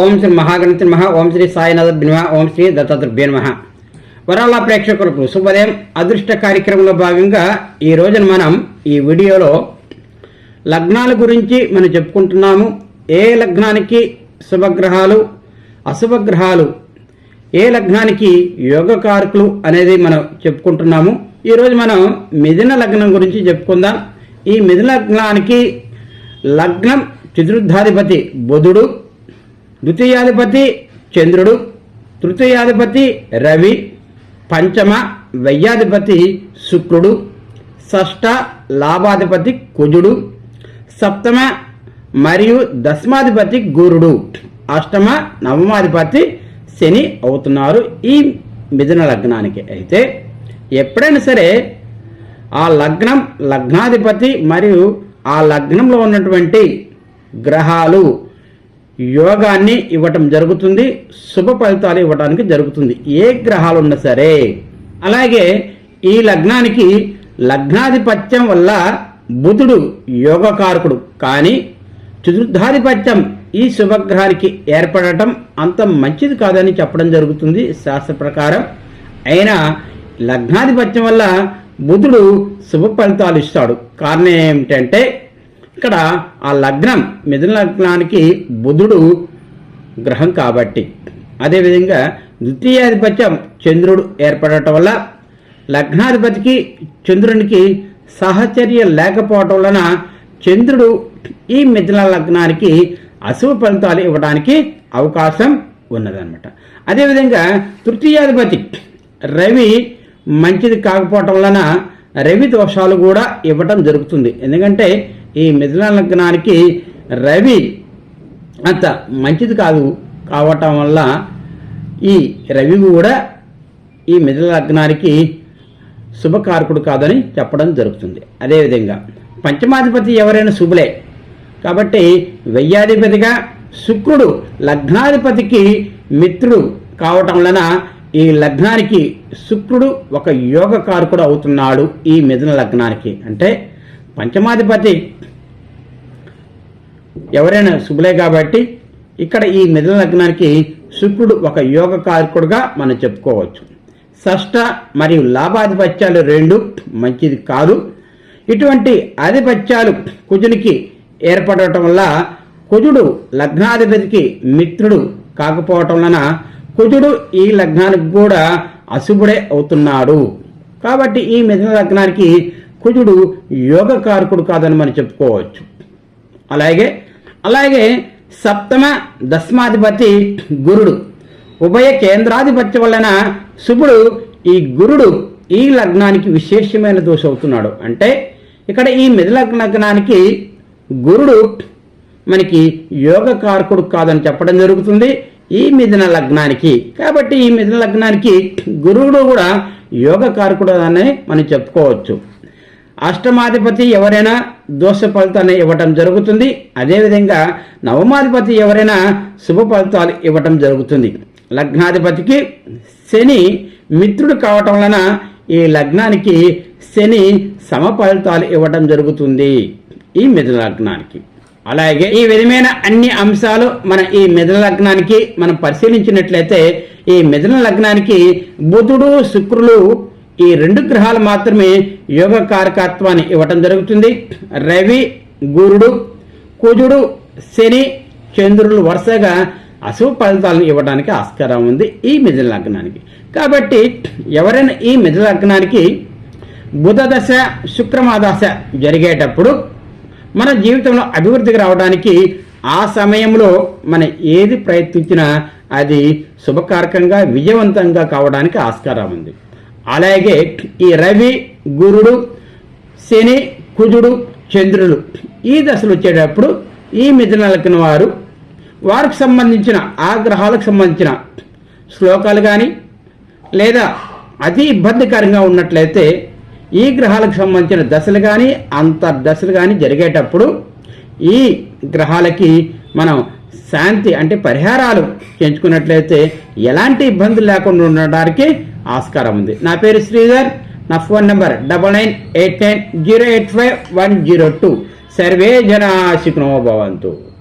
ఓం శ్రీ మహాగణతి నమ. ఓం శ్రీ సాయినాథ నమ. ఓం శ్రీ దత్తాత్రేయ నమ. వరాల ప్రేక్షకులకు శుభోదయం. అదృష్ట కార్యక్రమంలో భాగంగా ఈ రోజున మనం ఈ వీడియోలో లగ్నాల గురించి మనం చెప్పుకుంటున్నాము. ఏ లగ్నానికి శుభగ్రహాలు అశుభగ్రహాలు ఏ లగ్నానికి యోగకారకులు అనేది మనం చెప్పుకుంటున్నాము. ఈరోజు మనం మిథున లగ్నం గురించి చెప్పుకుందాం. ఈ మిథున లగ్నానికి లగ్నం చతుర్థాధిపతి బుధుడు ద్వితీయాధిపతి చంద్రుడు తృతీయాధిపతి రవి పంచమ వ్యయాధిపతి శుక్రుడు షష్ట లాభాధిపతి కుజుడు సప్తమ మరియు దశమాధిపతి గురుడు అష్టమ నవమాధిపతి శని అవుతున్నారు ఈ మిథున లగ్నానికి. అయితే ఎప్పుడైనా సరే ఆ లగ్నం లగ్నాధిపతి మరియు ఆ లగ్నంలో ఉన్నటువంటి గ్రహాలు యోగాన్ని ఇవ్వటం జరుగుతుంది శుభ ఫలితాలు ఇవ్వడానికి జరుగుతుంది. ఏ గ్రహాలు ఉన్నా సరే. అలాగే ఈ లగ్నానికి లగ్నాధిపత్యం వల్ల బుధుడు యోగకారకుడు. కానీ చతుర్థాధిపత్యం ఈ శుభగ్రహానికి ఏర్పడటం అంత మంచిది కాదని చెప్పడం జరుగుతుంది శాస్త్ర ప్రకారం. అయినా లగ్నాధిపత్యం వల్ల బుధుడు శుభ ఫలితాలు ఇస్తాడు. కారణం ఏమిటంటే ఇక్కడ ఆ లగ్నం మిథున లగ్నానికి బుధుడు గ్రహం కాబట్టి. అదేవిధంగా ద్వితీయాధిపత్యం చంద్రుడు ఏర్పడటం వల్ల లగ్నాధిపతికి చంద్రునికి సహచర్య లేకపోవటం వలన చంద్రుడు ఈ మిథున లగ్నానికి అశుభ ఫలితాలు ఇవ్వడానికి అవకాశం ఉన్నదన్నమాట. అదేవిధంగా తృతీయాధిపతి రవి మంచిది కాకపోవటం వలన రవి దోషాలు కూడా ఇవ్వటం జరుగుతుంది. ఎందుకంటే ఈ మిథున లగ్నానికి రవి అంత మంచిది కాదు కావటం వల్ల ఈ రవి కూడా ఈ మిథున లగ్నానికి శుభకారకుడు కాదని చెప్పడం జరుగుతుంది. అదేవిధంగా పంచమాధిపతి ఎవరైనా శుభులే. కాబట్టి వెయ్యాధిపతిగా శుక్రుడు లగ్నాధిపతికి మిత్రుడు కావటం వలన ఈ లగ్నానికి శుక్రుడు ఒక యోగకారకుడు అవుతున్నాడు ఈ మిథున లగ్నానికి. అంటే పంచమాధిపతి ఎవరైనా శుభులే కాబట్టి ఇక్కడ ఈ మిథున లగ్నానికి శుక్రుడు ఒక యోగ కారకుడుగా మనం చెప్పుకోవచ్చు. షష్ట మరియు లాభాధిపత్యాలు రెండు మంచిది కాదు. ఇటువంటి ఆధిపత్యాలు కుజునికి ఏర్పడటం వల్ల కుజుడు లగ్నాధిపతికి మిత్రుడు కాకపోవటం వలన కుజుడు ఈ లగ్నానికి కూడా అశుభుడే అవుతున్నాడు. కాబట్టి ఈ మిథున లగ్నానికి కుజుడు యోగ కారకుడు కాదని మనం చెప్పుకోవచ్చు. అలాగే అలాగే సప్తమ దశమాధిపతి గురుడు. ఉభయ కేంద్రాధిపత్యం వలన శుభుడు ఈ గురుడు ఈ లగ్నానికి విశేషమైన దోష అవుతున్నాడు అంటే ఇక్కడ ఈ మిథున లగ్నానికి గురుడు మనకి యోగ కారకుడు కాదని చెప్పడం జరుగుతుంది. ఈ మిథున లగ్నానికి. కాబట్టి ఈ మిథున లగ్నానికి గురువుడు కూడా యోగ కారకుడు అని మనం చెప్పుకోవచ్చు. అష్టమాధిపతి ఎవరైనా దోష ఫలితాన్ని ఇవ్వటం జరుగుతుంది. అదేవిధంగా నవమాధిపతి ఎవరైనా శుభ ఫలితాలు ఇవ్వటం జరుగుతుంది. లగ్నాధిపతికి శని మిత్రుడు కావటం వలన ఈ లగ్నానికి శని సమ ఫలితాలు ఇవ్వటం జరుగుతుంది ఈ మిథున లగ్నానికి. అలాగే ఈ విధమైన అన్ని అంశాలు మన ఈ మిథున లగ్నానికి మనం పరిశీలించినట్లయితే ఈ మిథున లగ్నానికి బుధుడు శుక్రులు ఈ రెండు గ్రహాలు మాత్రమే యోగ కారకత్వాన్ని ఇవ్వటం జరుగుతుంది. రవి గురుడు కుజుడు శని చంద్రులు వరుసగా అశుభ ఫలితాలను ఇవ్వడానికి ఆస్కారం ఉంది ఈ మిథున లగ్నానికి. కాబట్టి ఎవరైనా ఈ మిథున లగ్నానికి బుధదశ శుక్రమాదశ జరిగేటప్పుడు మన జీవితంలో అభివృద్ధికి రావడానికి ఆ సమయంలో మనం ఏది ప్రయత్నించినా అది శుభకారకంగా విజయవంతంగా కావడానికి ఆస్కారం ఉంది. అలాగే ఈ రవి గురుడు శని కుజుడు చంద్రుడు ఈ దశలు వచ్చేటప్పుడు ఈ మిథున లగ్న వారు వారికి సంబంధించిన ఆ గ్రహాలకు సంబంధించిన శ్లోకాలు కానీ లేదా అతి ఇబ్బందికరంగా ఉన్నట్లయితే ఈ గ్రహాలకు సంబంధించిన దశలు కానీ అంతర్దశలు కానీ జరిగేటప్పుడు ఈ గ్రహాలకి మనం శాంతి అంటే పరిహారాలు చేయించుకున్నట్లయితే ఎలాంటి ఇబ్బందులు లేకుండా ఉండడానికి ఆస్కారం ఉంది. నా పేరు శ్రీధర్ నా phone number double nine eight nine zero eight five one zero two. Survey జనా శుక్రమో భవంతు.